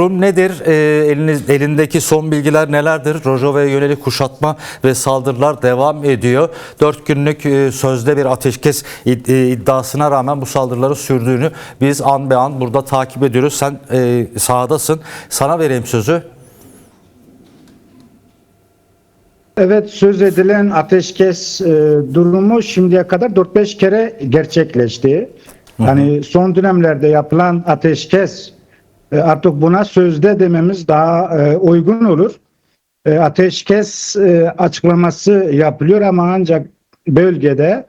durum nedir? E, eliniz, elindeki son bilgiler nelerdir? Rojava'ya yönelik kuşatma ve saldırılar devam ediyor. Dört günlük e, sözde bir ateşkes id- e, iddiasına rağmen bu saldırıları sürdüğünü biz an be an burada takip ediyoruz. Sen e, sahadasın. Sana vereyim sözü. Evet söz edilen ateşkes e, durumu şimdiye kadar 4-5 kere gerçekleşti. Hani son dönemlerde yapılan ateşkes artık buna sözde dememiz daha e, uygun olur. E, ateşkes e, açıklaması yapılıyor ama ancak bölgede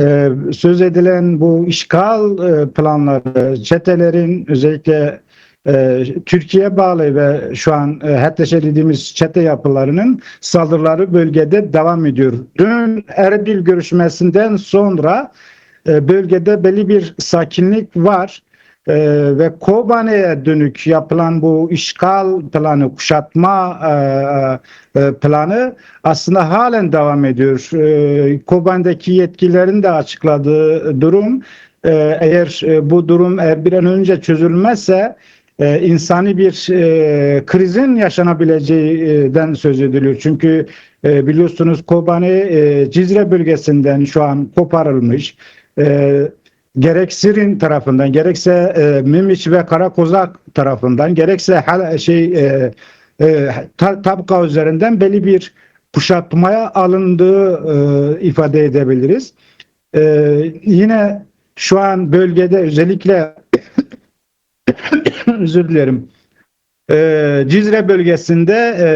e, söz edilen bu işgal e, planları, çetelerin özellikle e, Türkiye bağlı ve şu an e, HETEŞ'e dediğimiz çete yapılarının saldırıları bölgede devam ediyor. Dün Erbil görüşmesinden sonra e, bölgede belli bir sakinlik var. E, ve Kobane'ye dönük yapılan bu işgal planı, kuşatma e, e, planı aslında halen devam ediyor. E, Kobane'deki yetkililerin de açıkladığı durum e, eğer e, bu durum eğer bir an önce çözülmezse e, insani bir e, krizin yaşanabileceğinden söz ediliyor. Çünkü e, biliyorsunuz Kobane e, Cizre bölgesinden şu an koparılmış. E, gerek Sirin tarafından gerekse e, Mimiç ve Karakozak tarafından gerekse hal, şey e, e, ta, tabka üzerinden belli bir kuşatmaya alındığı e, ifade edebiliriz. E, yine şu an bölgede özellikle özür dilerim. Ee, Cizre bölgesinde e,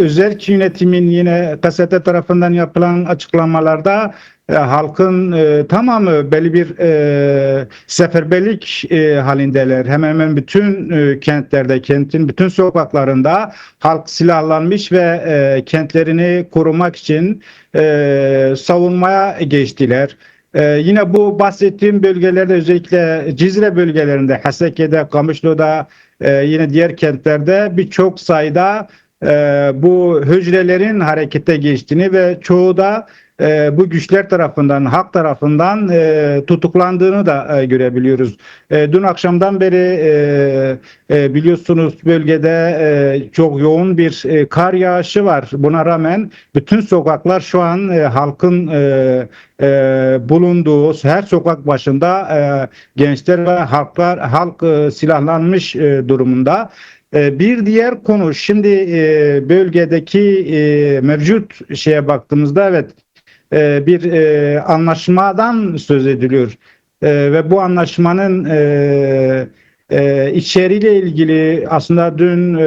özel yönetimin yine kasete tarafından yapılan açıklamalarda e, halkın e, tamamı belli bir e, seferberlik e, halindeler. Hemen hemen bütün e, kentlerde, kentin bütün sokaklarında halk silahlanmış ve e, kentlerini korumak için e, savunmaya geçtiler. Ee, yine bu bahsettiğim bölgelerde özellikle Cizre bölgelerinde, Haseke'de, Kamışlı'da e, yine diğer kentlerde birçok sayıda e, bu hücrelerin harekete geçtiğini ve çoğu da e, bu güçler tarafından, halk tarafından e, tutuklandığını da e, görebiliyoruz. E, dün akşamdan beri e, e, biliyorsunuz bölgede e, çok yoğun bir e, kar yağışı var. Buna rağmen bütün sokaklar şu an e, halkın e, e, bulunduğu her sokak başında e, gençler ve halklar halk e, silahlanmış e, durumunda. E, Bir diğer konu şimdi e, bölgedeki e, mevcut şeye baktığımızda evet e, bir e, anlaşmadan söz ediliyor. E, ve bu anlaşmanın e, e, içeriğiyle ilgili aslında dün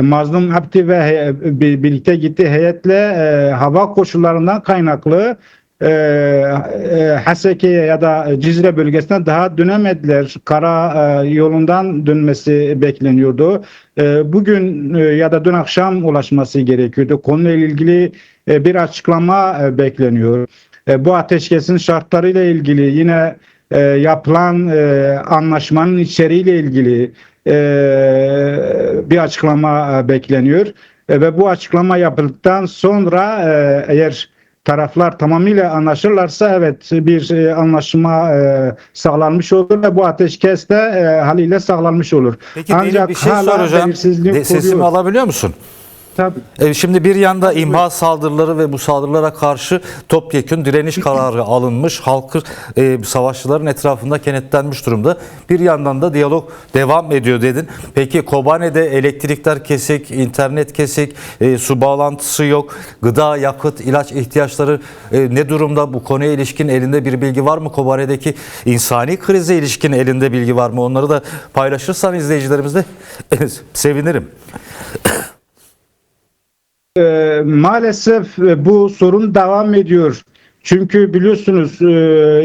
Mazlum Abdi ve birlikte gitti heyetle hava koşullarından kaynaklı e, e, Haseke'ye ya da Cizre bölgesine daha dönemediler. Kara e, yolundan dönmesi bekleniyordu. E, bugün e, ya da dün akşam ulaşması gerekiyordu. Konuyla ilgili e, bir açıklama e, bekleniyor. E, bu ateşkesin şartlarıyla ilgili yine e, yapılan e, anlaşmanın içeriğiyle ilgili e, bir açıklama e, bekleniyor. E, ve bu açıklama yapıldıktan sonra e, eğer taraflar tamamıyla anlaşırlarsa evet bir e, anlaşma e, sağlanmış olur ve bu ateşkes de e, haliyle sağlanmış olur. Peki Ancak bir şey hala soracağım. belirsizliği De, sesimi koruyor. alabiliyor musun? Tabii. E, Şimdi bir yanda imha saldırıları ve bu saldırılara karşı topyekün direniş kararı alınmış. Halkı e, savaşçıların etrafında kenetlenmiş durumda. Bir yandan da diyalog devam ediyor dedin. Peki Kobane'de elektrikler kesik, internet kesik, e, su bağlantısı yok. Gıda, yakıt, ilaç ihtiyaçları e, ne durumda? Bu konuya ilişkin elinde bir bilgi var mı? Kobane'deki insani krize ilişkin elinde bilgi var mı? Onları da paylaşırsan izleyicilerimizle sevinirim. Ee, maalesef e, bu sorun devam ediyor. Çünkü biliyorsunuz e,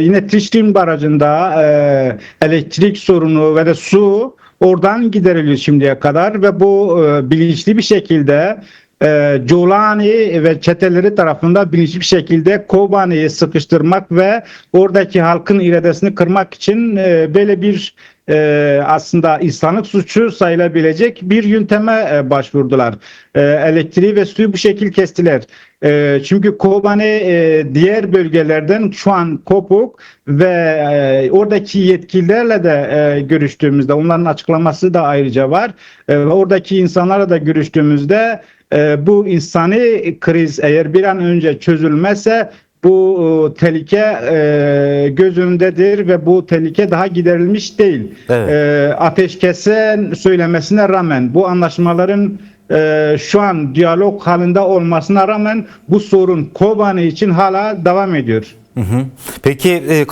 yine Tişrin Barajı'nda e, elektrik sorunu ve de su oradan gideriliyor şimdiye kadar ve bu e, bilinçli bir şekilde e, Colani ve çeteleri tarafından bilinçli bir şekilde Kobani'yi sıkıştırmak ve oradaki halkın iradesini kırmak için e, böyle bir e, aslında insanlık suçu sayılabilecek bir yönteme e, başvurdular. E, elektriği ve suyu bu şekil kestiler. E, çünkü Kobane e, diğer bölgelerden şu an kopuk ve e, oradaki yetkililerle de e, görüştüğümüzde onların açıklaması da ayrıca var. E, oradaki insanlarla da görüştüğümüzde e, bu insani kriz eğer bir an önce çözülmezse bu e, tehlike e, göz önündedir ve bu tehlike daha giderilmiş değil. Evet. E, ateşkesin söylemesine rağmen bu anlaşmaların e, şu an diyalog halinde olmasına rağmen bu sorun Kobani için hala devam ediyor. Hı hı. Peki e,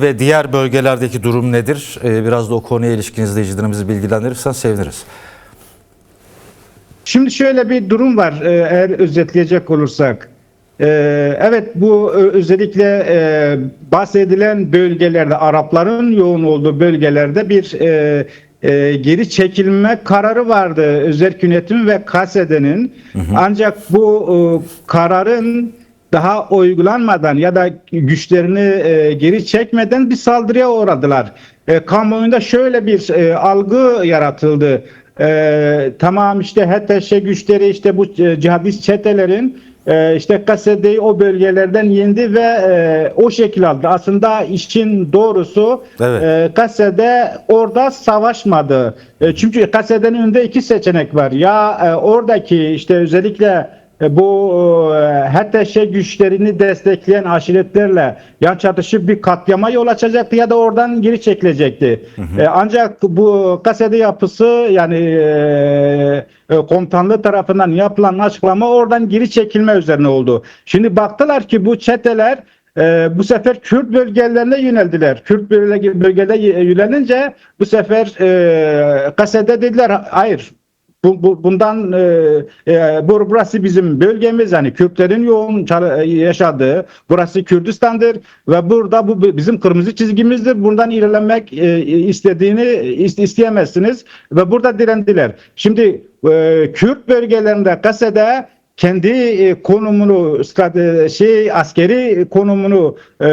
ve diğer bölgelerdeki durum nedir? E, biraz da o konuya ilişkin izleyicilerimizi bilgilendirirsen seviniriz. Şimdi şöyle bir durum var eğer özetleyecek olursak. E, Evet bu özellikle e, bahsedilen bölgelerde Arapların yoğun olduğu bölgelerde bir e, e, geri çekilme kararı vardı Özerk Yönetim ve KSD'nin. Ancak bu e, kararın daha uygulanmadan ya da güçlerini e, geri çekmeden bir saldırıya uğradılar. E, kamuoyunda şöyle bir e, algı yaratıldı. E, tamam işte HTŞ güçleri işte bu cihadist çetelerin e, işte Kasede'yi o bölgelerden yendi ve e, o şekil aldı. Aslında işin doğrusu Evet. e, Kasede orada savaşmadı. E, çünkü Kasede'nin önünde iki seçenek var. Ya e, oradaki işte özellikle bu e, HTŞ güçlerini destekleyen aşiretlerle yan çatışıp bir katliama yol açacaktı ya da oradan geri çekilecekti. E, ancak bu kasede yapısı yani e, e, komutanlığı tarafından yapılan açıklama oradan geri çekilme üzerine oldu. Şimdi baktılar ki bu çeteler e, bu sefer Kürt bölgelerine yöneldiler. Kürt bölge, bölgede yönelince bu sefer e, kasede dediler hayır bu, bu- bundan e, e, bu- burası bizim bölgemiz yani Kürtlerin yoğun e, yaşadığı burası Kürdistan'dır ve burada bu bizim kırmızı çizgimizdir. Bundan ilerlemek e, istediğini is- isteyemezsiniz ve burada direndiler. Şimdi e, Kürt bölgelerinde Kase'de kendi e, konumunu şey askeri konumunu e,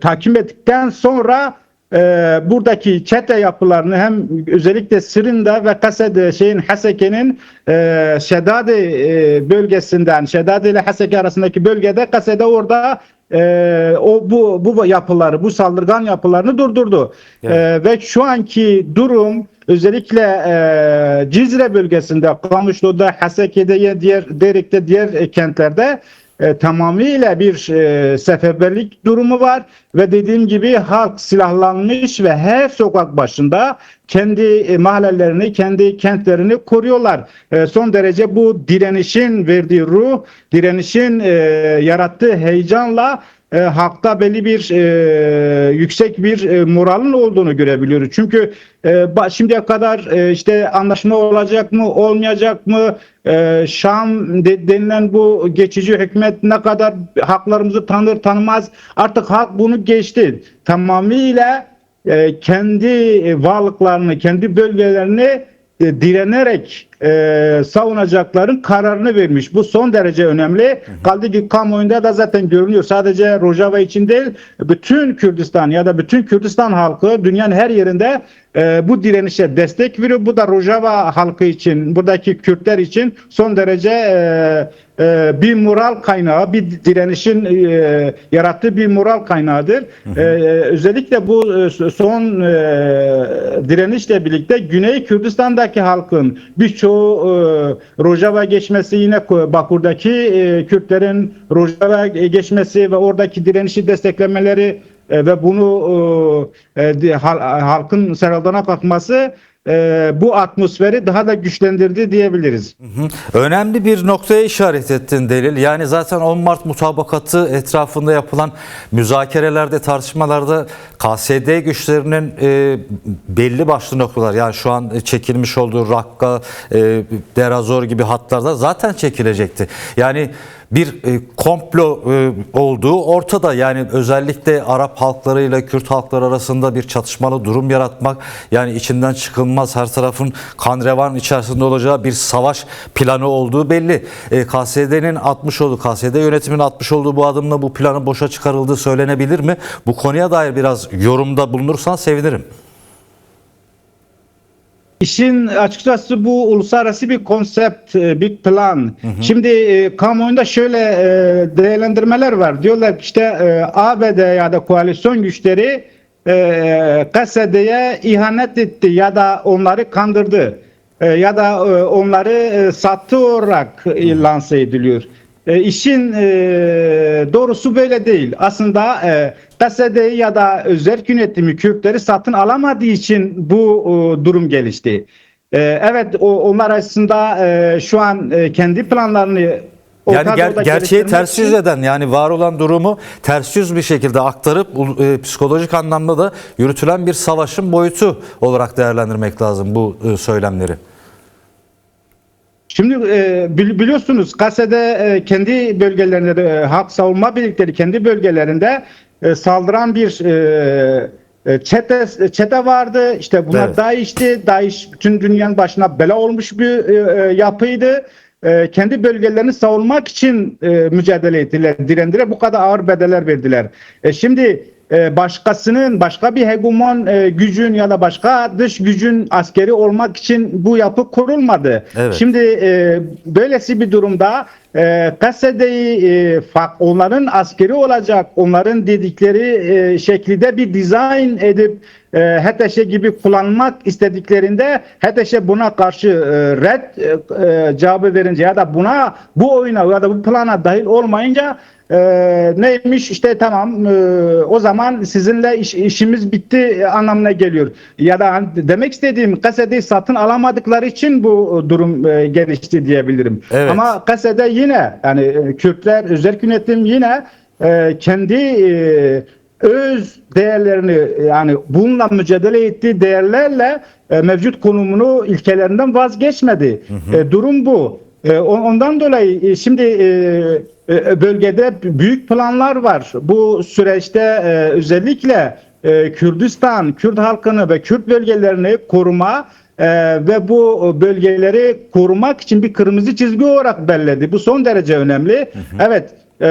takip ettikten sonra e, buradaki çete yapılarını hem özellikle Sırında ve Kasede şeyin Haseke'nin e, Şedadi e, bölgesinden Şedadi ile Haseke arasındaki bölgede Kasede orada e, o bu bu yapıları bu saldırgan yapılarını durdurdu. Evet. E, ve şu anki durum özellikle e, Cizre bölgesinde Kamışlı'da Haseke'de diğer Derik'te diğer e, kentlerde e, tamamıyla bir e, seferberlik durumu var ve dediğim gibi halk silahlanmış ve her sokak başında kendi e, mahallelerini, kendi kentlerini koruyorlar. E, son derece bu direnişin verdiği ruh, direnişin e, yarattığı heyecanla e, halkta belli bir e, yüksek bir e, moralin olduğunu görebiliyoruz. Çünkü e, şimdiye kadar e, işte anlaşma olacak mı, olmayacak mı, e, Şam de- denilen bu geçici hükümet ne kadar haklarımızı tanır tanımaz artık halk bunu geçti. Tamamıyla e, kendi varlıklarını, kendi bölgelerini e, direnerek e, savunacakların kararını vermiş. Bu son derece önemli. Kaldı ki kamuoyunda da zaten görünüyor. Sadece Rojava için değil, bütün Kürdistan ya da bütün Kürdistan halkı dünyanın her yerinde e, bu direnişe destek veriyor. Bu da Rojava halkı için, buradaki Kürtler için son derece e, e, bir moral kaynağı, bir direnişin e, yarattığı bir moral kaynağıdır. E, özellikle bu e, son e, direnişle birlikte Güney Kürdistan'daki halkın birçoğu e, Rojava geçmesi yine Bakur'daki e, Kürtlerin Rojava geçmesi ve oradaki direnişi desteklemeleri e, ve bunu e, e, halkın seraldana kalkması e, bu atmosferi daha da güçlendirdi diyebiliriz. Hı. Önemli bir noktaya işaret ettin Delil. Yani zaten 10 Mart mutabakatı etrafında yapılan müzakerelerde, tartışmalarda KSD güçlerinin e, belli başlı noktalar yani şu an çekilmiş olduğu Rakka, e, Derazor gibi hatlarda zaten çekilecekti. Yani bir e, komplo e, olduğu ortada. Yani özellikle Arap halklarıyla Kürt halkları arasında bir çatışmalı durum yaratmak yani içinden çıkılmaz her tarafın kan revan içerisinde olacağı bir savaş planı olduğu belli. E, KSD'nin atmış olduğu, KSD yönetiminin atmış olduğu bu adımla bu planın boşa çıkarıldığı söylenebilir mi? Bu konuya dair biraz yorumda bulunursan sevinirim. İşin açıkçası bu uluslararası bir konsept, e, bir plan. Şimdi e, kamuoyunda şöyle e, değerlendirmeler var. Diyorlar ki işte e, ABD ya da koalisyon güçleri e, Kasede'ye ihanet etti ya da onları kandırdı. E, ya da e, onları e, sattı olarak e, lanse ediliyor. E, işin e, doğrusu böyle değil. Aslında e, Kasede'yi ya da özel yönetimi Kürtleri satın alamadığı için bu e, durum gelişti. E, evet o, onlar aslında e, şu an e, kendi planlarını Yani ger- gerçeği ters yüz eden yani var olan durumu ters yüz bir şekilde aktarıp e, psikolojik anlamda da yürütülen bir savaşın boyutu olarak değerlendirmek lazım bu e, söylemleri. Şimdi e, bili- biliyorsunuz Kase'de e, kendi bölgelerinde de, e, halk savunma birlikleri kendi bölgelerinde e, saldıran bir e, çete çete vardı. İşte bunlar Evet. DAEŞ'ti. DAEŞ bütün dünyanın başına bela olmuş bir e, yapıydı. E, kendi bölgelerini savunmak için e, mücadele ettiler, direndiler. Bu kadar ağır bedeller verdiler. E, şimdi e, başkasının, başka bir hegemon e, gücün ya da başka dış gücün askeri olmak için bu yapı kurulmadı. Evet. Şimdi e, böylesi bir durumda e, PSD'yi e, onların askeri olacak, onların dedikleri e, şekilde bir dizayn edip e, HTŞ gibi kullanmak istediklerinde HTŞ buna karşı e, red e, e, cevabı verince ya da buna bu oyuna ya da bu plana dahil olmayınca e, neymiş işte tamam e, o zaman sizinle iş- işimiz bitti e, anlamına geliyor. Ya da hani demek istediğim kasede satın alamadıkları için bu durum e, gelişti diyebilirim. Evet. Ama kasede yine yani e, Kürtler özel yönetim yine e, kendi e, öz değerlerini yani bununla mücadele ettiği değerlerle e, mevcut konumunu ilkelerinden vazgeçmedi. E, durum bu. E, on- ondan dolayı e, şimdi e, e, bölgede büyük planlar var. Bu süreçte e, özellikle e, Kürdistan, Kürt halkını ve Kürt bölgelerini koruma e, ve bu bölgeleri korumak için bir kırmızı çizgi olarak belledi. Bu son derece önemli. Evet, e,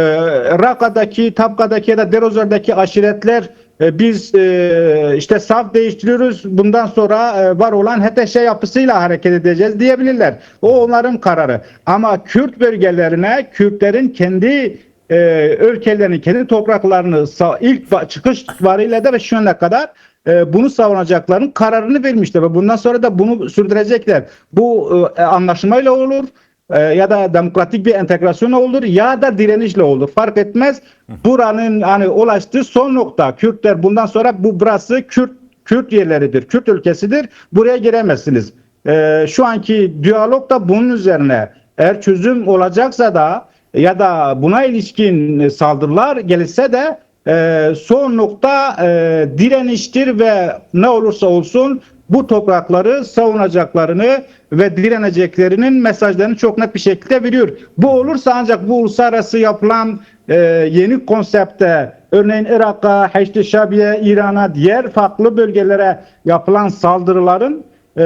Raka'daki, Tapka'daki ya da Derozer'daki aşiretler e, biz e, işte saf değiştiriyoruz. Bundan sonra e, var olan HTŞ yapısıyla hareket edeceğiz diyebilirler. O onların kararı. Ama Kürt bölgelerine Kürtlerin kendi e, ülkelerini, kendi topraklarını ilk çıkış varıyla da ve şu ana kadar e, bunu savunacakların kararını vermişler ve bundan sonra da bunu sürdürecekler. Bu e, anlaşmayla olur e, ya da demokratik bir entegrasyonla olur ya da direnişle olur. Fark etmez. Buranın hani ulaştığı son nokta Kürtler bundan sonra bu burası Kürt Kürt yerleridir. Kürt ülkesidir. Buraya giremezsiniz. E, şu anki diyalog da bunun üzerine. Eğer çözüm olacaksa da ya da buna ilişkin saldırılar gelirse de e, son nokta e, direniştir ve ne olursa olsun bu toprakları savunacaklarını ve direneceklerinin mesajlarını çok net bir şekilde veriyor. Bu olursa ancak bu uluslararası yapılan e, yeni konsepte örneğin Irak'a, Haçlı Şabi'ye, İran'a, diğer farklı bölgelere yapılan saldırıların e,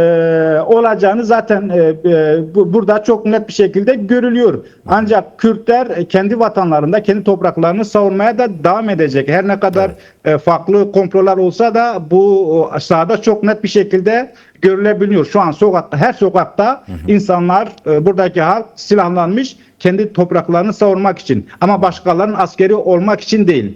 olacağını zaten e, e, bu, burada çok net bir şekilde görülüyor. Ancak Kürtler e, kendi vatanlarında, kendi topraklarını savunmaya da devam edecek. Her ne kadar e, farklı komplolar olsa da bu sahada çok net bir şekilde görülebiliyor. Şu an sokakta, her sokakta insanlar, e, buradaki halk silahlanmış kendi topraklarını savunmak için. Ama başkalarının askeri olmak için değil.